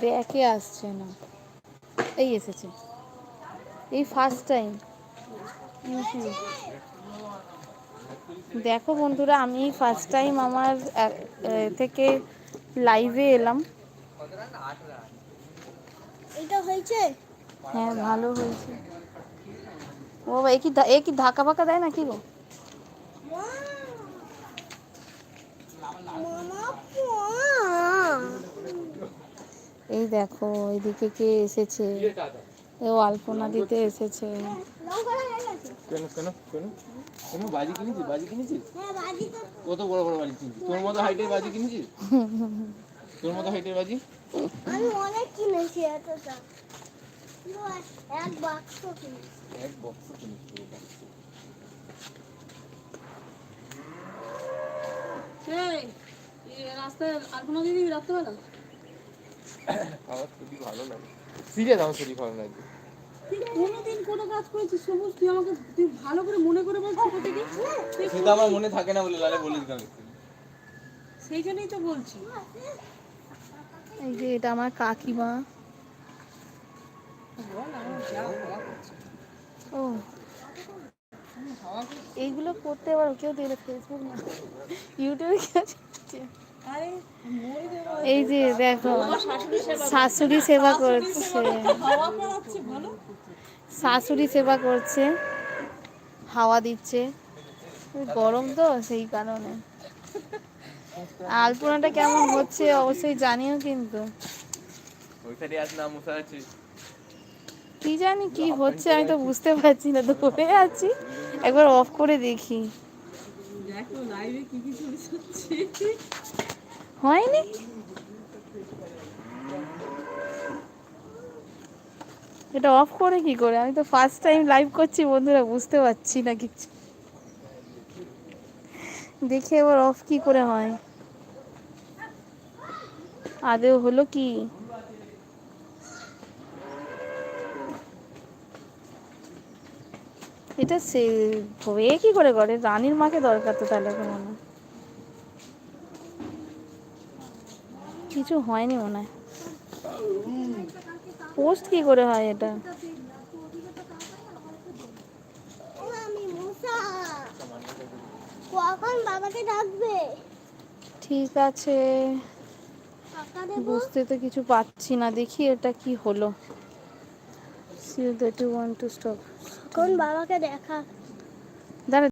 ব্যাকে আসছে না এই এসেছে এই ফার্স্ট টাইম দেখো বন্ধুরা আমি ফার্স্ট টাইম আমার থেকে লাইভে এলাম এটা হয়েছে হ্যাঁ ভালো হয়েছে ও এ কি এ কি ধাক্কা ফাক্কা দেয় না কি গো মামা এই দেখো এদিকে কে এসেছে? এও আলপনা দিতে এসেছে। কেন কেন কেন? কেন বাজি কিনেছিস? বাজি কিনেছিস? হ্যাঁ বাজি কত বড় বড় বাজি কিনেছিস? তোর মতো হাইটের বাজি কিনেছিস? তোর মতো হাইটের বাজি? আমি অনেক কিনেছি এতটা এক- এক বাক্স কিনেছি। এক বক্স পুরো box। রাস্তায় আলপনা দিয়ে দিবি রাত্রেবেলা? আমার ভালো লাগে। সিরিয়াস আমার শরীর ভালো লাগে। কোনোদিন কোনো কাজ করেছিস সবুজ? তুই আমাকে তুই ভালো করে মনে করে বল ছোট থেকে। সেটা আমার মনে থাকে না বলে লালে সেই জন্যই তো বলছি। এই যে এটা আমার কাকিমা। ও। এইগুলো করতে পারো কেউ দিলে ফেসবুক না ইউটিউবে? আরে মরে যাব এই যে দেখো শাশুড়ি সেবা করছে। হাওয়া শাশুড়ি সেবা করছে হাওয়া দিচ্ছে। গরম তো সেই কারণে। আলপনাটা কেমন হচ্ছে অবশ্যই জানিও কিন্তু। কি জানি কি হচ্ছে আমি তো বুঝতে পারছি না ধরে আছি। একবার অফ করে দেখি। দেখো লাইভে কি কি চলছে। হয়নি? এটা অফ করে কি করে? আমি তো ফার্স্ট টাইম লাইভ করছি, বন্ধুরা, বুঝতে পারছি না কিছু। দেখে এবার অফ কি করে হয়। আদেও হলো কি? এটা সে হয়ে কি করে করে রানীর মাকে দরকার তো তাহলে এখন মনে কিছু হয়নি মনে হয়। পোস্ট কি করে হয় এটা? কখন বাবাকে ডাকবে? ঠিক আছে। বুঝতে তো কিছু পাচ্ছি না। দেখি এটা কি হলো। See that you want to stop কখন বাবাকে দেখা?